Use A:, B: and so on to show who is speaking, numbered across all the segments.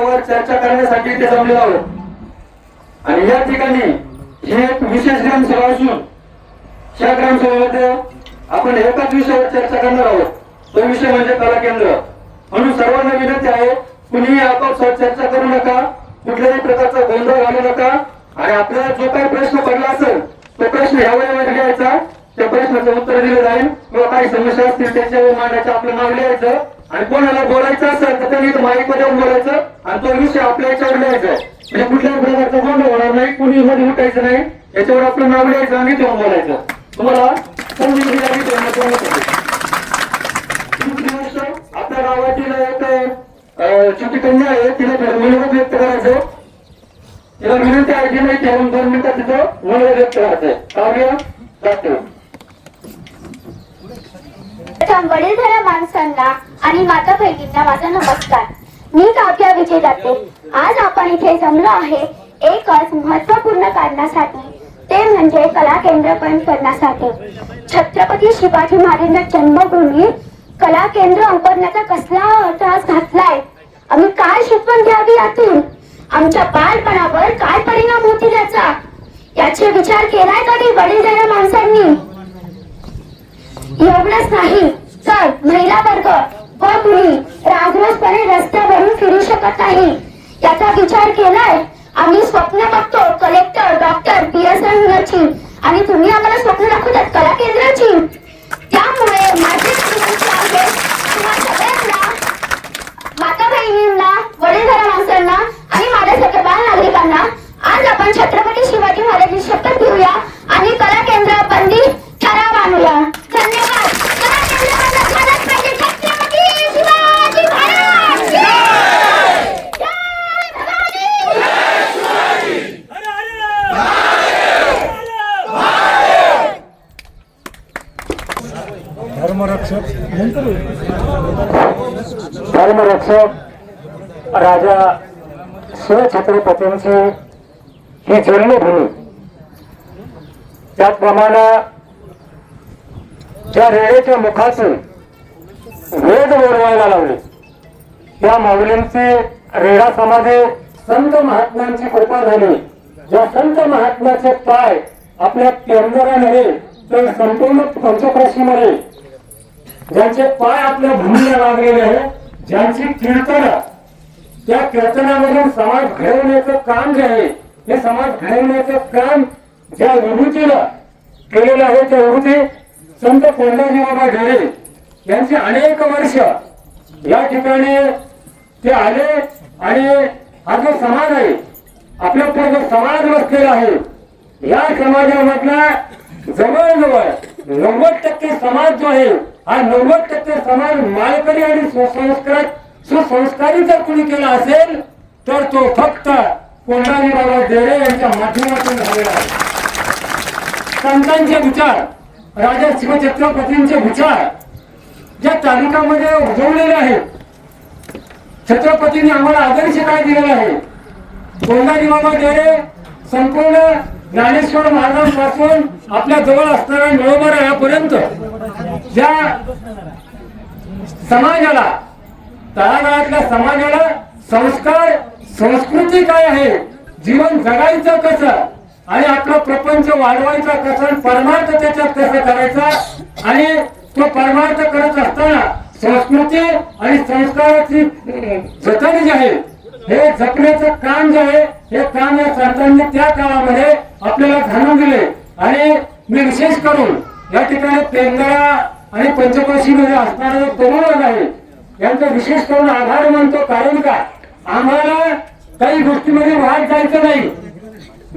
A: विषयावर चर्चा करण्यासाठी ते जमले आहोत. आणि या ठिकाणी ही एक विशेष ग्रामसभा असून या ग्रामसभेमध्ये आपण एकाच विषयावर चर्चा करणार आहोत. तो विषय म्हणजे कला केंद्र. म्हणून सर्वांना विनंती आहे कुणीही आपापसात चर्चा करू नका कुठल्याही प्रकारचा गोंधळ घालू नका. आणि आपल्याला जो काही प्रश्न पडला असेल तो प्रश्न ह्यावेळेवर घ्यायचा. त्या प्रश्नाचं उत्तर दिलं जाईल. किंवा काही समस्या असतील त्याच्यावर मांडायचं आपलं नाव लिहायचं. आणि कोणाला बोलायचं असेल तर त्यांनी माईकमध्ये बोलायचं आणि तो विषय आपल्या याच्यावर लिहायचा म्हणजे कुठल्याही प्रकारचा गोंधळ होणार नाही कुणी मध्ये उठायचं नाही याच्यावर आपलं नाव लिहायचं आणि तेव्हा बोलायचं. तुम्हाला दुसरी गोष्ट आपल्या गावातील एक अं, छोटी कन्या आहे तिला मनोगत व्यक्त करायचं. तिला विनंती आहे की नाही ठेवून दोन मिनिटात तिथं मनोगत व्यक्त करायचंय. काव्य जातो.
B: प्रथम माणसांना आणि माता बहिणींना माझा नमस्कार. मी काव्या विजय जाते आज आपण इथे जमलो आहे एकच महत्त्वपूर्ण कारणासाठी. ते म्हणजे कला केंद्र बंद करण्यासाठी. छत्रपती शिवाजी महाराजांच्या जन्मभूमी कला केंद्र उभारण्याचा कसला त्रास घातलाय? आम्ही काय शिकवण घ्यावी यातून? आमच्या बालपणावर काय परिणाम होतील याचा? याचे विचार केलाय कधी वडीलधाऱ्या माणसांनी? एवढंच नाही. तर महिला वर्ग. हो तुम्ही राजरोजपणे रस्त्यावरून फिरू शकत नाही. याचा विचार केलाय. आम्ही स्वप्न बघतो कलेक्टर डॉक्टर पी एस होण्याची आणि तुम्ही आम्हाला स्वप्न दाखवतात कला केंद्राची त्यामुळे माझी सगळ्यांना माता बहिणींना वडीलधाऱ्या माणसांना आणि माझ्यासारख्या बाल नागरिकांना आज आपण छत्रपती शिवाजी महाराजांची शपथ घेऊया आणि कला केंद्र बंदी ठराव आणूया धन्यवाद कला केंद्र बंद झालंच पाहिजे. छत्रपती शिवाजी महाराज जय! जय भवानी!
C: धर्मरक्षक
A: धर्मरक्षक राजा शिवछत्रपतींची ही जन्मभूमी त्याचप्रमाणे त्या रेडेच्या मुखातून वेद बोलवायला लावले. त्या माऊलींची रेडा समाजे संत महात्म्यांची कृपा झाली. या संत महात्म्याचे पाय आपल्या केंद्रा नव्हे तर संपूर्ण पंचक्रोशीमध्ये ज्यांचे पाय आपल्या भूमीला लागलेले आहे ज्यांची कीर्तन त्या कीर्तनामधून समाज घडवण्याचं काम जे आहे हे समाज घडवण्याचं काम ज्या विभूतीला केलेलं आहे त्या विभूती संत कोंडाजी बाबा ढेरे यांचे अनेक वर्ष या ठिकाणी ते आले आणि हा जो समाज आहे आपल्या जो समाज बसलेला आहे या समाजामधला जवळजवळ नव्वद टक्के समाज जो आहे हा नव्वद टक्के समाज मालकरी आणि सुसंस्कृत सुसंस्कारी जर कोणी केला असेल तर तो फक्त कोंडाजी बाबा देरे यांच्या माध्यमातून झालेला आहे. संतांचे विचार राजा शिवछत्रपतींचे विचार ज्या तालुक्यामध्ये उजवलेले आहेत छत्रपतींनी आम्हाला आदर्श काय दिलेला आहे? कोंढाजी बाबा डेरे संपूर्ण ज्ञानेश्वर महाराजांपासून आपल्या जवळ असणाऱ्या निळोबा यापर्यंत ज्या समाजाला तळागाळातल्या समाजाला संस्कार संस्कृती काय आहे? जीवन जगायचं कसं? आणि आपला प्रपंच वाढवायचा कसं? आणि परमार्थ त्याच्यात कसं करायचा? आणि तो परमार्थ करत असताना संस्कृती आणि संस्काराची जतन जी आहे हे जपण्याचं काम जे आहे हे काम या संतांनी त्या काळामध्ये आपल्याला जाणून दिले. आणि मी विशेष करून या ठिकाणी तेंगळा आणि पंचकोशी मध्ये असणारा जो तरुण आहे यांचा विशेष करून आभार मानतो कारण का आम्हाला काही गोष्टीमध्ये वाद जायचं नाही.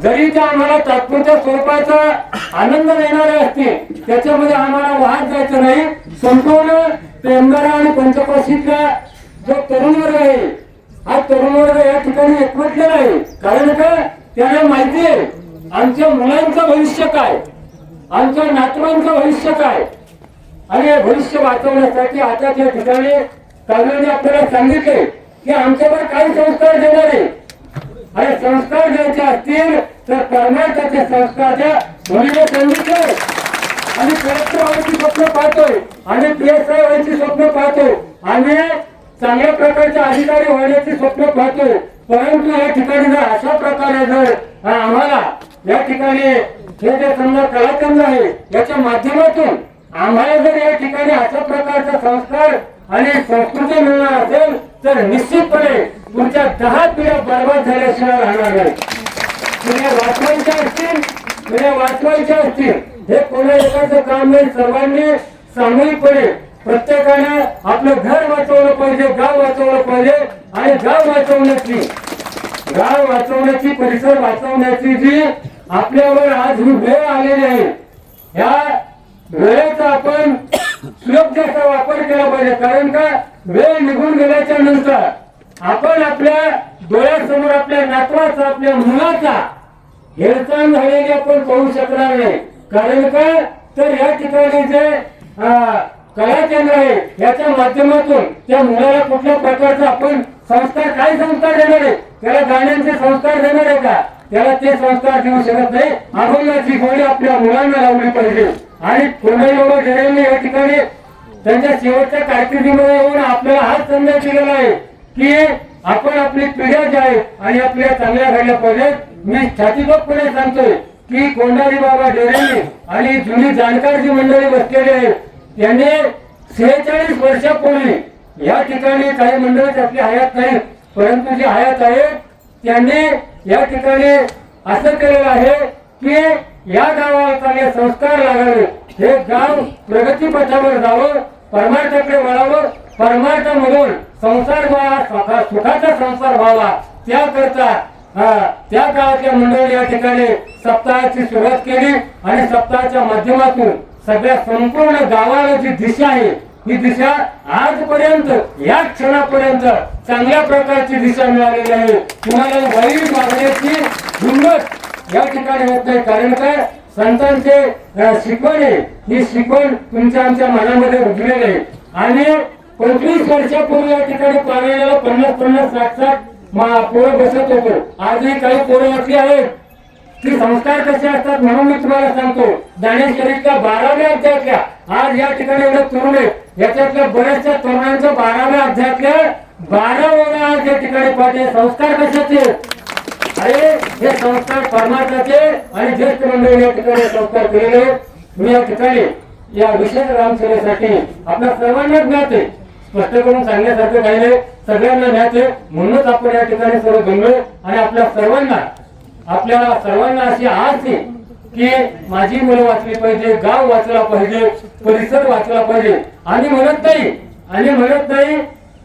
A: जरी त्या आम्हाला तात्पुरत्या स्वरूपाचा आनंद देणारे असते त्याच्यामध्ये आम्हाला वाहत जायचं नाही. संपूर्ण पेंदरा आणि पंचकोशीतला जो तरुण वर्ग आहे हा तरुण वर्ग या ठिकाणी एकवटलेला आहे. कारण का? त्यांना माहिती आहे आमच्या मुलांचं भविष्य काय? आमच्या नातवांचं भविष्य काय? आणि हे भविष्य वाचवण्यासाठी आता त्या ठिकाणी काव्याने आपल्याला सांगितले की आमच्यावर काही संस्कार देणारे आणि संस्कार द्यायचे असतील तर कर्नाटकाचे संस्कार द्या मुलीने सांगितले. आणि कलेक्टर स्वप्न पाहतोय. आणि पी एस आय स्वप्न पाहतो आणि चांगल्या प्रकारचे अधिकारी होण्याची स्वप्न पाहतो परंतु या ठिकाणी जर अशा प्रकारे जर हा आम्हाला या ठिकाणी हे जे समजा कलाकंद आहे याच्या माध्यमातून आम्हाला जर या ठिकाणी अशा प्रकारचा संस्कार आणि संस्कृती मिळणार असेल तर निश्चितपणे तुमच्या दहा पिढ्या बर्बाद झाल्याशिवाय राहणार नाही. पिढ्या वाचवायच्या असतील पिढ्या वाचवायच्या असतील हे कोणा एकाचं काम नाही. सर्वांनी सामूहिकपणे प्रत्येकाने आपलं घर वाचवलं पाहिजे गाव वाचवलं पाहिजे आणि गाव वाचवण्याची गाव वाचवण्याची परिसर वाचवण्याची जी आपल्यावर आज ही वेळ आलेली आहे या वेळेचा आपण सुयोग्य वापर केला पाहिजे. कारण का? वेळ निघून गेल्याच्यानंतर आपण आपल्या डोळ्यासमोर आपल्या नातवाचा आपल्या मुलाचा हेळसांड झालेली आपण पाहू शकणार नाही. कारण का? तर या ठिकाणी जे कला केंद्र आहे याच्या माध्यमातून त्या मुलाला कुठल्या प्रकारचा आपण संस्कार काय संस्कार देणार आहे? त्याला गाण्यांचे संस्कार देणार आहे का? त्याला ते संस्कार देऊ शकत नाही. अभंगाची गोळी आपल्या मुलांना लावली पाहिजे. आणि कोणाही बाबा या ठिकाणी त्यांच्या शेवटच्या कारकिर्दीमध्ये येऊन आपल्याला हाच संदेश दिलेला आहे की आपण आपली पिढ्या ज्या आहे आणि आपल्या चांगल्या घडल्या पाहिजेत मी छातीबोधपणे सांगतोय की कोंडारी बाबा डेरेंनी आणि जुनी जाणकार जी मंडळी बसलेली आहे. त्यांनी सेहेचाळीस वर्षापूर्वी या ठिकाणी काही मंडळी आपली हयात नाही परंतु जी हयात आहे त्यांनी या ठिकाणी असं केलेलं आहे की या गावाला चांगले संस्कार लागावे. हे गाव प्रगतीपथावर जावं परमार्थाकडे वळावं परमार्थामधून संसार व्हावा सुखाचा संसार व्हावा. त्याकरता त्या काळातल्या मंडळी या ठिकाणी सप्ताहाची सुरुवात केली आणि सप्ताहाच्या माध्यमातून सगळ्या संपूर्ण गावाला जी दिशा आहे ही दिशा आजपर्यंत या क्षणापर्यंत चांगल्या प्रकारची दिशा मिळालेली आहे. तुम्हाला वाईट मागण्याची हिंमत या ठिकाणी होत नाही. कारण काय संतांचे शिकवण आहे. ही शिकवण तुमच्या आमच्या मनामध्ये रुजलेली आहे. आणि पंचवीस वर्षापूर्वी या ठिकाणी पाण्याला पन्नास पन्नास साठ साठ मा- पोरं बसत होतो. आजही काही पोरं अशी आहेत. की संस्कार कसे असतात म्हणून मी तुम्हाला सांगतो. ज्ञानेश्वरीच्या बाराव्या अध्यायातल्या आज या ठिकाणी एवढे तरुण आहेत याच्यातल्या बऱ्याचशा तरुणांच्या बाराव्या अध्यायातल्या बारा वेळा आज या ठिकाणी पाहिजे संस्कार कशाचे? आणि अरे हे संस्कार परमार्थाचे आणि ज्येष्ठ मंडळी या ठिकाणी संस्कार केलेले मी या ठिकाणी या विशेष रामसेवेसाठी आपल्या सर्वांना ज्ञात आहे स्पष्ट करून सांगण्यासारखं काही सगळ्यांना ज्ञात आहे म्हणूनच आपण या ठिकाणी सर्व जमलोय. आणि आपल्या सर्वांना आपल्या सर्वांना अशी आस आहे की माझी मुलं वाचली पाहिजे गाव वाचला पाहिजे परिसर वाचला पाहिजे. आणि म्हणत नाही आणि म्हणत नाही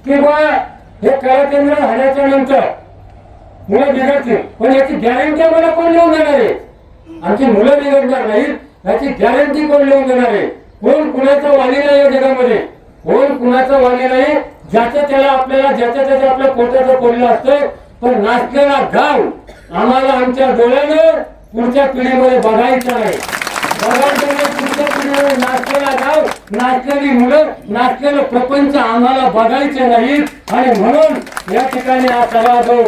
A: की बा हे कला केंद्र झाल्याच्यानंतर मुलं बिघडतील पण याची गॅरंटी आम्हाला कोण लिहून देणार आहे? आमची मुलं बिघडणार नाहीत याची गॅरंटी कोण लिहून देणार आहे? कोण कुणाचा वाली नाही या जगामध्ये? कोण कुणाचा वाली नाही? ज्याच्या त्याला आपल्याला ज्याच्या त्याच्या आपल्या पोटाचं पडलं असतं पण नाचलेला गाव आम्हाला आमच्या डोळ्यानं पुढच्या पिढीमध्ये बघायचं आहे नाचलेला गाव नाचलेली मुलं नाचलेलं प्रपंच आम्हाला बघायचे नाहीत आणि म्हणून या ठिकाणी हा सगळा जो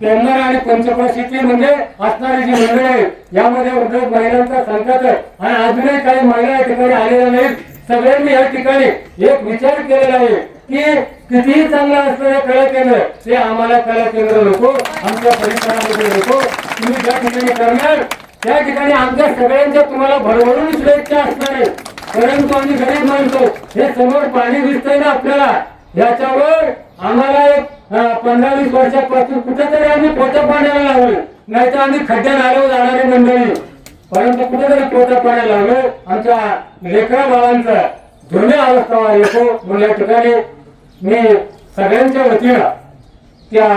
A: पेंढर आणि पंचप्रसिद्धी म्हणजे असणारी जी मंडळ आहे यामध्ये उद्योग महिलांचा संकट आहे. आणि अजूनही काही महिला या ठिकाणी आलेल्या नाहीत. सगळ्यांनी या ठिकाणी एक विचार केलेला आहे की कितीही चांगलं असलेलं कला केंद्र ते आम्हाला कला केंद्र नको आमच्या परिसरामध्ये नको. तुम्ही ज्या ठिकाणी करणार त्या ठिकाणी आमच्या सगळ्यांच्या तुम्हाला भरभरून शुभेच्छा असणार आहे परंतु आम्ही गरीब मानतो हे समोर पाणी दिसतंय ना आपल्याला? याच्यावर आम्हाला एक पंधरा वीस वर्षापासून कुठेतरी आम्ही पोटा पाण्याला लावलं. नाहीतर आम्ही खड्ड्या नाल्यावर जाणारे मंडळी. परंतु कुठेतरी पोटा पाण्याला लावलं. आमच्या लेकरा बाळांचा दुर्मिळ अवस्था येतो हो, म्हणून या ठिकाणी. मी सगळ्यांच्या वतीनं त्या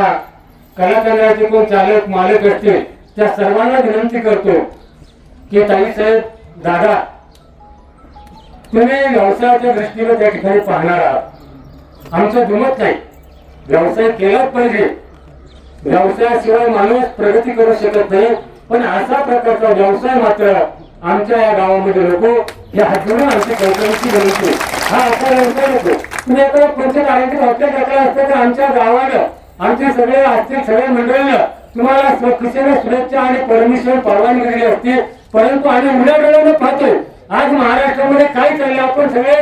A: कलाकाराचे कोण चालक मालक असतील त्या सर्वांना विनंती करतो की ताई साहेब दादा तुम्ही व्यवसायाच्या दृष्टीने त्या ठिकाणी पाहणार आहात. आमचं दुमत नाही. व्यवसाय केलाच पाहिजे. व्यवसायाशिवाय माणूस प्रगती करू शकत नाही. पण असा प्रकारचा व्यवसाय मात्र
D: आमच्या या गावामध्ये लोक हे हात जोडून आमची कौशल्याची हा असा व्यवसाय नको. तुम्ही आता पंचकार्याची हत्या टाकला असतं तर आमच्या गावानं आमचे सगळे आजचे सगळ्या मंडळीनं तुम्हाला स्वखुशीने शुभेच्छा आणि परमेश्वर परवानगी दिली असते परंतु आम्ही उड्या डोळ्याने पाहतोय. आज महाराष्ट्रामध्ये काय चाललं आपण सगळे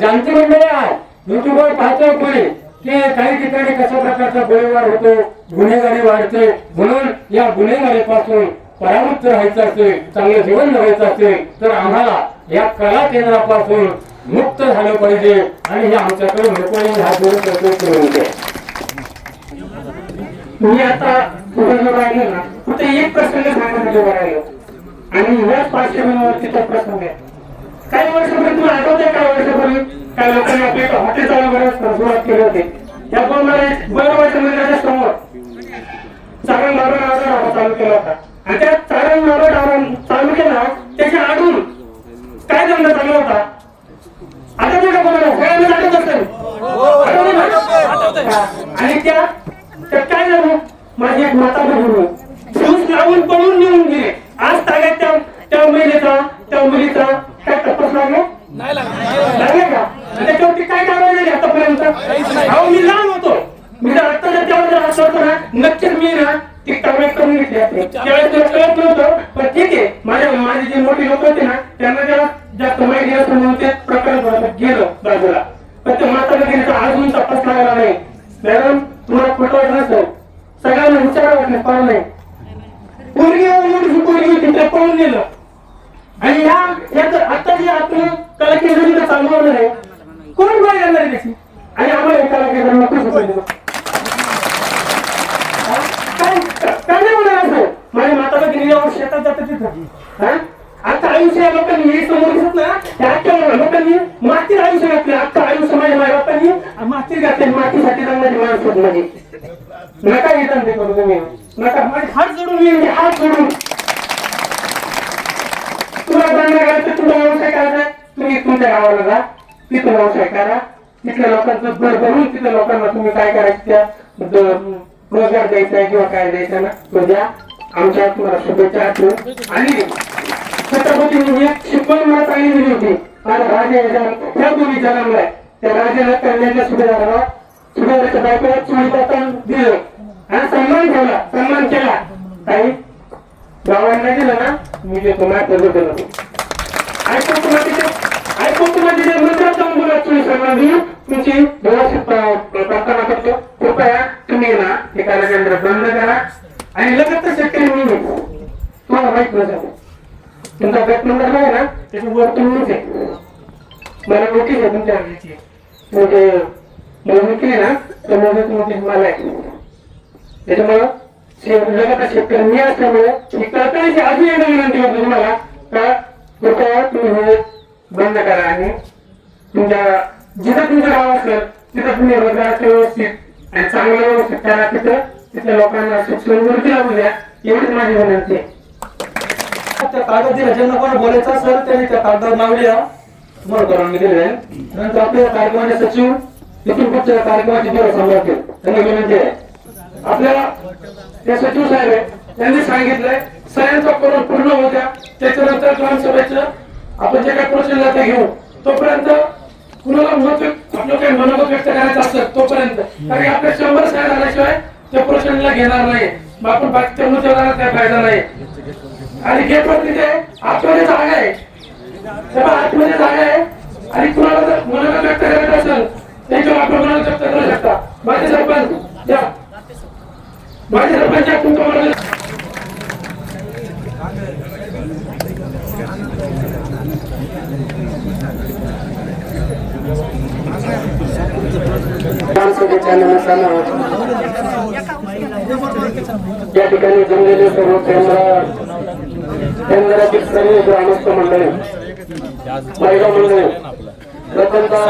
D: जाणते मंडळी आहात. युट्यूबवर पाहतोय कोणी की काही ठिकाणी कशा प्रकारचा गोळीबार होतो गुन्हेगारी वाढते. म्हणून या गुन्हेगारीपासून परावृत्त राहायचं असेल चांगलं जीवन जगायचं असेल तर आम्हाला या कला केंद्रापासून मुक्त झालं पाहिजे. आणि हे आमच्याकडे लोकांनी हात दोन प्रयत्न करू मी आता राहिलो ना कुठे एक प्रसंग सांगण्यासाठी उभं राहिलो आणि याच पार्श्वभूमीवरती तो प्रसंग आहे. काही वर्षापूर्वी तुला आठवतंय काही वर्षापूर्वी? काही लोकांनी आपले हॉटेल चालू सुरुवात केली होती. त्या कोणाला बरोबर मंदिराच्या समोर चारण मारून नावाचा ढाबा चालू केला होता. आणि त्या चारण मारून ढाबा चालू केला त्याच्या आडून काय धंदा चालू होता? आता का कोणाला? सगळ्यांना आठवत असेल. आठवतंय ना? आणि त्या त्यात काय झालं? माझी एक माता बहिणी फूस लावून पळून निघून गेले. आज ताग्यात त्या त्या महिलेचा त्या मुलीचा काय तपास लागला? लागले. का? त्याच्यावरती काय कारवाई झाली आतापर्यंत? अहो मी लहान होतो. मी जर आता जर त्यावर असं होतं ना नक्कीच मी ना ती कारवाई करून घेतली असती. त्यावेळेस तुला कळत नव्हतं पण ठीक आहे. माझ्या माझे जे मोठी लोक होते ना त्यांना जेव्हा जास्त माहिती असं म्हणून ते प्रकरण गेलं बाजूला. पण ते माता भगिनीचा अजून तपास लागला नाही. मॅडम तुम्हाला खोटं वाटत सगळ्यांना विचारा वाटलं पाहू नाही पोरगी एवढी पोरगी तिथे पळून गेलं आणि या याचं आता जे आपण कला केंद्र जिथं चालू होणार आहे कोण बाय करणार आहे त्याची? आणि आम्हाला हे कला केंद्र नको सुचवलं. हा? काय काय नाही होणार माझ्या माता भगिनी शेतात जातात तिथं. आयुष्य लोकांनी हे समोर दिसत ना त्या अख्ख्या लोकांनी मातीत आयुष्य घातलं. अख्खा आयुष्य माझ्या माझ्या बापांनी मातीत घातले मातीसाठी जगणारी माणसं म्हणजे नका येतात ते करू तुम्ही. नका माझे हात जोडून येईल हात जोडून. तुला धंदा करायचं तुला व्यवसाय करायचा तुम्ही तुमच्या गावाला जा तिथं व्यवसाय करा. तिथल्या लोकांचं घर भरून तिथल्या लोकांना तुम्ही काय करायचं त्या? रोजगार द्यायचा किंवा काय द्यायचा ना? तो द्या. आमच्या तुम्हाला शुभेच्छा आणि छत्रपती म्हणजे शिकवण मला चांगली दिली होती. आणि राजे त्या तुम्ही जन्मलाय त्या राजाला कल्याणच्या सुभेदाराला सुभेदाराच्या बायकोला चुळीपासून दिलं. आणि सन्मान ठेवला सन्मान केला. काही गावांना दिलं ना मी जे देतो माझं दिलं ऐकून तुला तिथे ऐकून तुला तिथे मंदिरात जाऊन बोला तुम्ही सन्मान देऊ तुमची व्यवस्थित प्रार्थना करतो. कृपया तुम्ही ना हे कार्यकेंद्र बंद करा. आणि लगेच शेतकरी मी तुम्हाला माहीत नसावं तुमचा गट नंबर नाही ना त्याच्यावर तुम्हीच आहे. मला नोटीस आहे तुमच्या याची. म्हणजे मोजणी केली ना तर मोजणी नोटीस म्हणजे मला आहे. त्याच्यामुळं जगाचा शेतकरी मी असल्यामुळे ही कळकळीची अजून एकदा विनंती करतो तुम्हाला का कृपया तुम्ही हे बंद करा आणि तुमच्या जिथं तुमचं गाव असेल तिथं तुम्ही रोजगाराचं व्यवस्थित आणि चांगलं व्यवस्थित करा. तिथं तिथल्या लोकांना शिक्षण वृत्ती लागू द्या. एवढीच माझी विनंती आहे.
E: त्या कागद दिला ज्यांना कोणा बोलायचं असेल त्यांनी त्या कागदावर नाव लिहा. तुम्हाला करून मी आहे नंतर आपल्या कार्यक्रमाचे सचिव इथून पुढच्या कार्यक्रमाची बरं सांभाळतील त्यांना विनंती आहे.
D: आपल्या त्या सचिव साहेब आहे त्यांनी सांगितलंय सह्यांचा करून पूर्ण होत्या. त्याच्यानंतर ग्रामसभेचं आपण जे काही प्रोसिजर ते घेऊ. तोपर्यंत कुणाला मत आपलं काही मनोगत व्यक्त करायचं असत तोपर्यंत. कारण आपल्या शंभर सह्या झाल्याशिवाय त्या प्रोसिजरला घेणार नाही. मग आपण बाकीच्या मुद्द्याला काय फायदा नाही. आणि गेट पण तिथे आतमध्ये जागा आहे. तेव्हा आतमध्ये जागा आहे. आणि कुणाला जर मुलांना व्यक्त करायचं असेल त्याच्यावर आपण मनोगत व्यक्त करू शकता. माझे सरपंच या. माझे सरपंच या तुमचं मनोगत. या ठिकाणी जमलेले सर्व केंद्र केंद्रातील सर्व ग्रामस्थ मंडळी महिला मंडळी प्रथमतः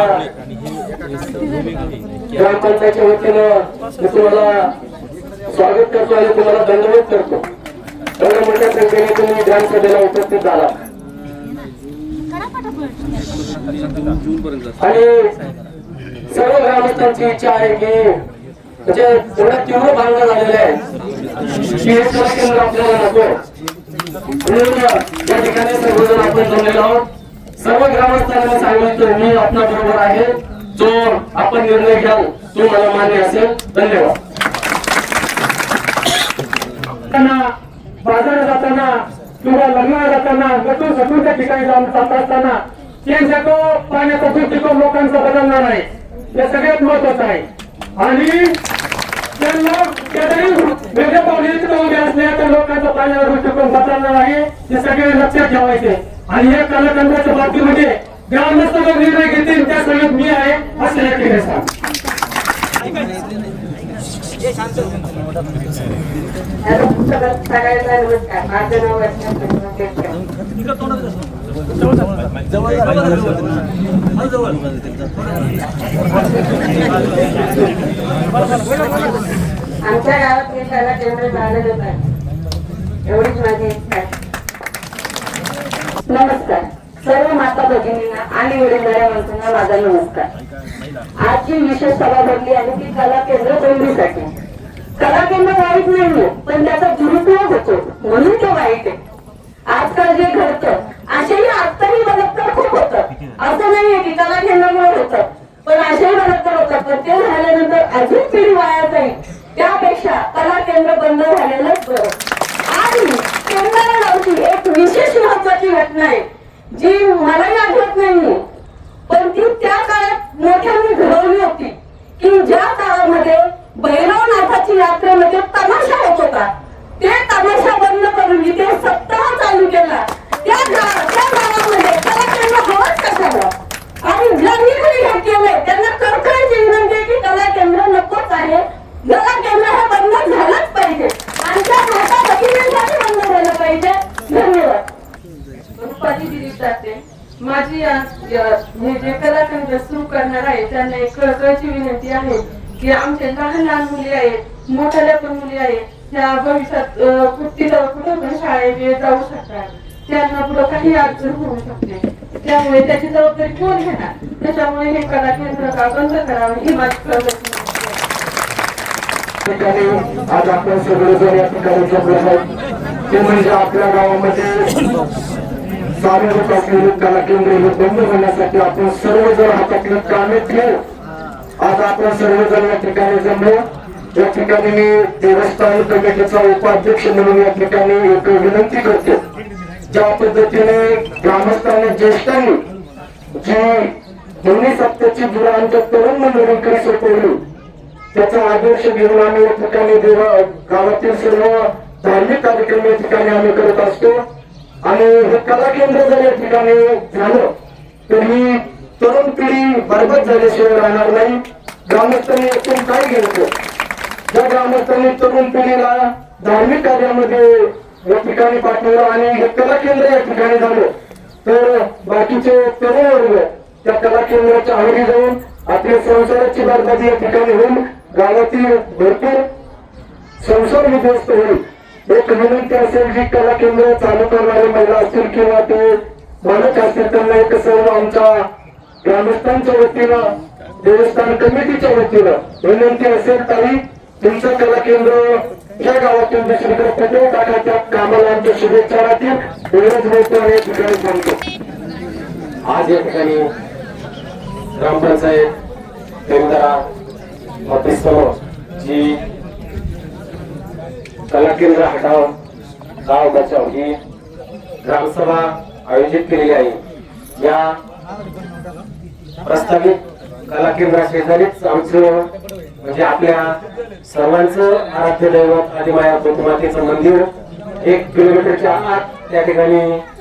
D: ग्रामपंचायतच्या वतीनं मी तुम्हाला स्वागत करतो आणि तुम्हाला धन्यवाद करतो. एवढ्या मोठ्या संख्येने तुम्ही ग्रामसभेला उपस्थित झाला. आणि सर्व ग्रामस्थांची इच्छा आहे की म्हणजे एवढा तीव्र भांडण झालेला आहे की हे केंद्र आपल्याला नको.
F: या ठिकाणी सर्वजण आपण आहोत सर्व ग्रामस्थांना सांगितलं मी आपल्या बरोबर आहे जो आपण निर्णय घ्याल तो मला मान्य असेल धन्यवाद
E: जाताना बाजारात जाताना किंवा लग्नाला जाताना गटू सटून त्या ठिकाणी जाऊन जात असताना ते जगो पाण्याचा दृष्टिकोन लोकांचा बदलणार आहे हे सगळ्यात महत्वाचं आहे. आणि त्यांना वेगळ्या पावली असले तर लोकांचा पाण्याचा दृष्टिकोन बदलणार आहे हे सगळे लक्षात ठेवायचे. आणि या कलाकंदाच्या बाबतीमध्ये ग्रामस्थ जो निर्णय घेतील त्या सगळ्यात मी आहे असं या ठिकाणी
G: सगळ्यांना नमस्कार माझं नाव जवळ आमच्या गावात हे कला केंद्र चालत होतात एवढीच माझी इच्छा आहे. नमस्कार. सर्व माता भगिनींना आणि वडीलधाऱ्या माणसांना माझा नमस्कार. आजची विशेष सभा भरली आहे ती कला केंद्र बंदीसाठी कला केंद्र वाईट नाहीये पण त्याचा दुरुपयोग होतो म्हणून तो वाईट आहे. आजकाल जे घडतं असेही आत्ताही बलात्कार खूप होत. असं नाहीये की कला केंद्रामुळे होतं पण असेही बलात्कार होतात पण ते झाल्यानंतर अजून पिढी वाया जाईल. त्यापेक्षा कला केंद्र बंद झालेलंच बरं. आणि केंद्राला गावची एक विशेष महत्वाची घटना आहे जी मलाही आठवत नाही. पण ती त्या काळात मोठ्यांनी घडवली होती की ज्या काळामध्ये भैरवनाथाची यात्रा तमाशा होत होता ते तमाशा बंद करून इथे सप्ताह चालू केला त्या गा- त्या गावामध्ये त्याला त्यांना हवंच कशाला आणि ज्यांनी कोणी हे केलंय त्यांना कळकळीची विनंती आहे की कला केंद्र नकोच आहे कला केंद्र हे बंद झालंच पाहिजे आमच्या माता भगिनींसाठी बंद झालं पाहिजे धन्यवाद
H: रुपाली गिरीश जाते माझी या- या- हे जे कलाकेंद्र सुरू करणार आहे त्यांना एक कळकळीची विनंती आहे की आमच्या लहान लहान मुली आहेत मोठ्याल्या पण मुली आहेत त्या भविष्यात अं, कुठं कुठं पण शाळेत जाऊ शकतात त्यांना पुढे काही अडचण होऊ शकते त्यामुळे त्याची जबाबदारी कोण घेणार त्याच्यामुळे हे कला केंद्र का बंद करावं ही माझी कळकळीची विनंती आहे
E: ठिकाणी आज आपण सगळेजण या ठिकाणी जमले आहोत. ते म्हणजे आपल्या गावामध्ये सार्वजनिक असलेली कला केंद्र हे बंद होण्यासाठी आपण सर्वजण हातातलं कामे ठेवू आज आपण सर्वजण या ठिकाणी जमलो. या ठिकाणी मी देवस्थान कमिटीचा उपाध्यक्ष म्हणून या ठिकाणी एक विनंती करतो. ज्या पद्धतीने ग्रामस्थांनी ज्येष्ठांनी जी दोन्ही सत्याची दुरा तरुण मंडळींकडे सोपवली त्याचा आदर्श घेऊन आम्ही या ठिकाणी देवा गावातील सर्व धार्मिक कार्यक्रम या ठिकाणी आम्ही करत असतो. आणि हे कला केंद्र जर या ठिकाणी झालं तर ही तरुण पिढी बरबत झाल्याशिवाय राहणार नाही. ग्रामस्थांनी एकूण काय घ्यायचं? ज्या ग्रामस्थांनी तरुण पिढीला धार्मिक कार्यामध्ये या ठिकाणी पाठवलं आणि हे कला केंद्र या ठिकाणी झालं. तर बाकीचे तरुण वर्ग त्या कला केंद्राच्या आवडी जाऊन आपल्या संसाराची बरबादी या ठिकाणी होऊन गावातील भरपूर संसार विध्वस्त होईल एक विनंती असेल जी कला केंद्र चालू करणारे महिला असतील किंवा ते मालक असतील त्यांना एक सर्व आमच्या ग्रामस्थांच्या वतीनं देवस्थान कमिटीच्या वतीनं विनंती असेल तरी तुमचं कला केंद्र या गावातून दुसरीकडे कुठे टाकायच्या कामाला आमच्या शुभेच्छा राहतील. एवढंच बोलतो आणि ठिकाणी सांगतो.
I: आज या ठिकाणी ग्रामपंचायत केंद्रा ऑफिस जी कला केंद्र हटाव गाव बचाव ही ग्रामसभा आयोजित केलेली आहे. या प्रस्तावित कला केंद्रा शेजारीच आमचं म्हणजे आपल्या सर्वांचं आराध्य दैवत आदिमाया मातेचं मंदिर एक किलोमीटरच्या आत त्या ठिकाणी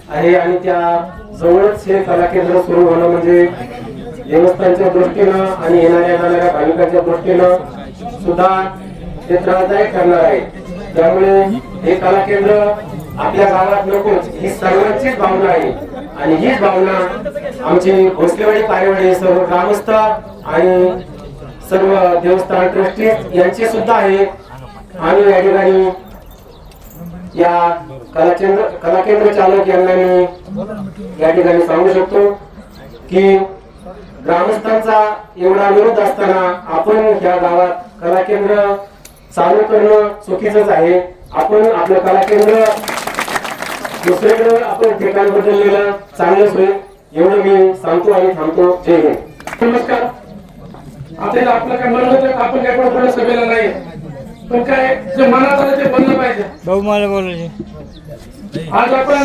I: आहे आणि त्या जवळच हे कला केंद्र सुरू होणं म्हणजे देवस्थांच्या दृष्टीनं आणि येणाऱ्या जाणाऱ्या भाविकांच्या दृष्टीनं सुद्धा ते त्रासदायक ठरणार आहे. त्यामुळे हे कला केंद्र आपल्या गावात नकोच ही सर्वांचीच भावना आहे. आणि हीच भावना आमचे भोसलेवाडी पारेवाडी सर्व ग्रामस्थ आणि सर्व देवस्थान ट्रस्टी यांची सुद्धा आहे. आम्ही या ठिकाणी या कला केंद्र कला केंद्र चालक यांना मी या ठिकाणी सांगू शकतो की ग्रामस्थांचा एवढा विरोध असताना आपण या गावात कला केंद्र चालू करणं चुकीचंच आहे. आपण आपलं कला केंद्र दुसरीकडे आपण ठिकाण बदललेलं चांगलंच होईल. एवढं मी सांगतो आणि थांबतो. जय हिंद.
C: नमस्कार. आपल्याला आपलं काय म्हणलं होतं का आपण काय पुढे सभेला नाही पण काय जे मनात आलं ते बनलं पाहिजे.
J: भाऊ मला बोलायचे
C: आज आपण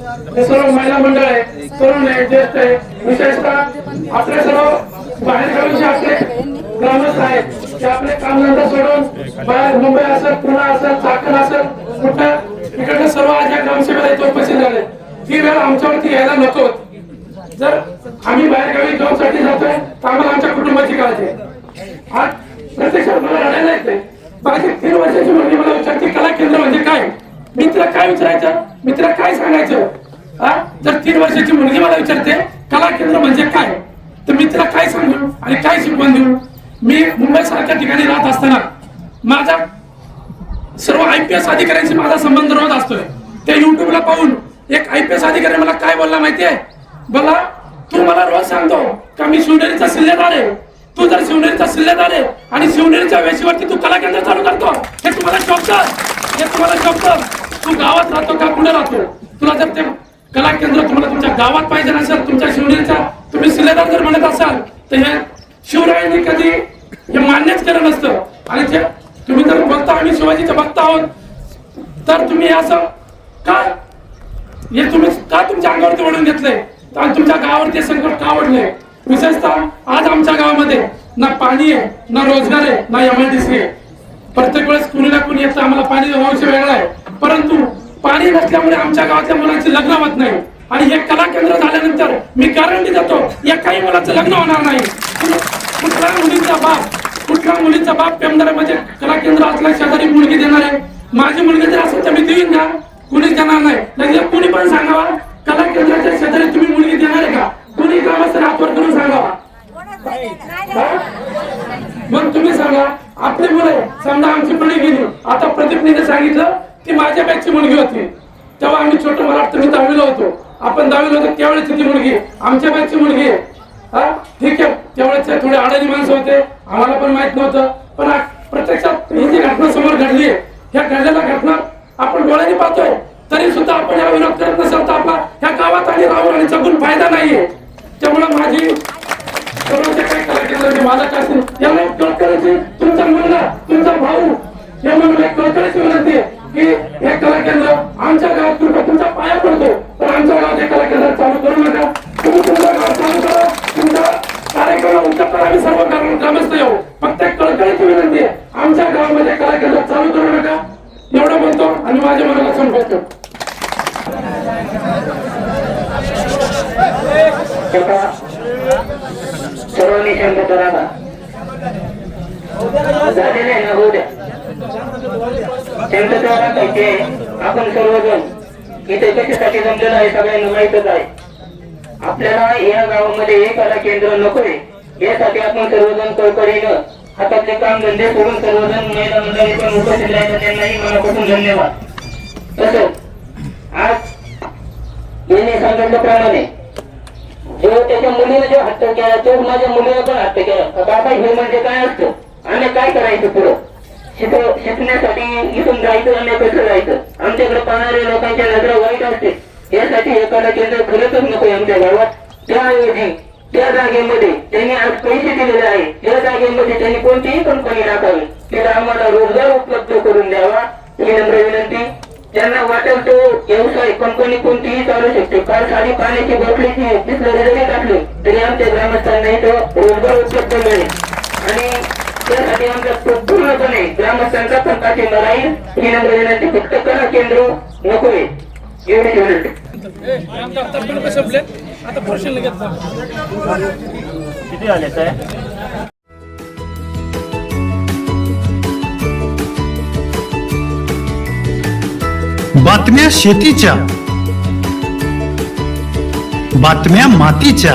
C: हे सर्व महिला मंडळ आहे तरुण आहे ज्येष्ठ आहे विशेषतः आपले सर्व बाहेरगावीचे आपले ग्रामस्थ आहेत ते आपले कामधंदा सोडून बाहेर मुंबई असेल पुणे असेल चाकण असेल कुठं इकडे सर्व आज या ग्रामसेवेला इथे उपस्थित झाले. ही वेळ आमच्यावरती यायला नको. जर आम्ही बाहेरगावी जॉबसाठी जातोय तर आम्हाला आमच्या कुटुंबाची काळजी आहे. आज प्रत्यक्षात मला रडायला येते माझी तीन वर्षाची मुलगी मला विचारते कला केंद्र म्हणजे मी काय विचारायचं? मी काय सांगायचं? हा? जर तीन वर्षाची मुलगी मला विचारते कला केंद्र म्हणजे काय? तर मी तिला काय सांगू आणि काय शिकवण देऊ? मी मुंबई सारख्या ठिकाणी राहत असताना माझा सर्व आय पी एस अधिकाऱ्यांशी माझा संबंध रोज असतोय. ते युट्यूबला पाहून एक आय पी एस अधिकारी मला काय बोलला माहितीये? बोला तू मला रोज सांगतो का मी शिवनेरीचा सिल्लेदार आहे? तू जर शिवनेरीचा सिल्लेदार आहे आणि शिवनेरीच्या वेशीवरती तू कला केंद्र चालू करतो हे तुम्हाला शोभतं? हे तुम्हाला शोभतं? तू गावात राहतो का? कुठे राहतो? तुला जर ते कला केंद्र तुम्हाला तुमच्या गावात पाहिजे असेल तुमच्या शिवनेरीचा तुम्ही सिलेदार जर म्हणत असाल तर हे शिवरायांनी कधी हे मान्यच केलं नसतं. आणि ते तुम्ही जर बघता आम्ही शिवाजीचे भक्त आहोत तर तुम्ही असं का हे तुम्ही का तुमच्या अंगावरती ओढून घेतलंय? आणि तुमच्या गावावरती संकट का ओढलंय? विशेषतः आज आमच्या गावामध्ये ना पाणी आहे ना रोजगार आहे ना एमआयडीसी आहे. प्रत्येक वेळेस कुणी ना कुणी येतं आम्हाला पाणी वंश वेगळा आहे. परंतु पाणी नसल्यामुळे आमच्या गावातल्या मुलांचे लग्न होत नाही. आणि हे कला केंद्र झाल्यानंतर मी गॅरंटी देतो या काही मुलाचं लग्न होणार नाही. कुठल्या मुलींचा बाप कुठल्या मुलीचा बाप पेमदारामध्ये म्हणजे कला केंद्र असल्या शेजारी मुलगी देणार आहे? माझी मुलगी जर असेल तर मी देईन का? कुणीच देणार नाही. नाही कुणी पण सांगावा कला केंद्राच्या शेजारी तुम्ही मुलगी देणार आहे का? कुणी ग्रामस्थ हातवर करून सांगावा? मग तुम्ही सांगा आपली मुलं समजा आमची पिढी गेली. आता प्रदीपने सांगितलं ती माझ्या बॅचची मुलगी होती. तेव्हा आम्ही छोटं मला वाटतं मी दहावीला होतो. आपण दहावीला होतो त्यावेळेस ती मुलगी. आमच्या मुलगी. आहे हा? ठीक आहे. त्यावेळेस थोडे अडाणी माणसं होते. आम्हाला पण माहीत नव्हतं. पण प्रत्यक्षात ही जी घटना समोर घडली आहे ह्या घडलेल्या घटना आपण डोळ्याने पाहतोय. तरी सुद्धा आपण या विरोध करत नसेल तर आपला ह्या गावात आणि राहून आणि जगून फायदा नाहीये. त्यामुळे माझी सर्वांच्या काही मालक असतील याला एक कळकळीची तुमचा मुलगा तुमचा भाऊ या मुलगा कळकळीची विनंती आहे. की हे कला केंद्र आमच्या गावात कृपया तुमच्या पाया पडतो. तर आमच्या गावात हे कला केंद्र चालू करू नका. तुम्ही तुमच्या गावात चालू करा. तुमचा कार्यक्रम उत्तर आम्ही सर्व ग्रामस्थ येऊ. फक्त कळकळीची विनंती आहे. आमच्या गावामध्ये कला केंद्र चालू करू नका. एवढं म्हणतो आणि माझ्या मनाला संपवतो
K: सर्वांनी शांत करावा झालेले आहे ना होऊ द्या आहे. आपण सर्वजण इथे कशासाठी जमलेलं आहे सगळ्यांना माहितच आहे. आपल्याला या गावामध्ये एक कला केंद्र नकोय. यासाठी आपण सर्वजण चौकडीनं हातातले काम धंदे सोडून सर्वजण महिला मंडळी पण उपस्थित राहतात त्यांनाही मनापासून धन्यवाद. तसंच आज यांनी सांगितल्याप्रमाणे जो त्याच्या मुलीने जो हट्ट केला तो माझ्या मुलीने पण हट्ट केला. बाबा हे म्हणजे काय असतो? आणि काय करायचं पुढं? शिकव शिकण्यासाठी इथून जायचं आणि कसं जायचं? आमच्याकडे पाहणाऱ्या लोकांच्या नजरा वाईट असते यासाठी एखादा केंद्र खरंच नको आमच्या गावात. त्याऐवजी त्या जागेमध्ये त्यांनी आज पैसे दिलेले आहे. त्या जागेमध्ये त्यांनी कोणतीही कंपनी टाकावी. तिला आम्हाला रोजगार उपलब्ध करून द्यावा. ही नम्र विनंती. त्यांना वाटेल तो व्यवसाय कंपनी कोणतीही चालू शकते. काल साधी पाण्याची बॉटलीची बिसलरी जरी टाकली. तरी आमच्या ग्रामस्थांना इथं रोजगार उपलब्ध मिळेल. आणि त्यासाठी आमचा पू- पूर्णपणे ग्रामस्थांचा पण पाठिंबा राहील. ही नम्र विनंती फक्त कला केंद्र नकोय. एवढी विनंती.
L: बातम्या शेतीच्या बातम्या मातीच्या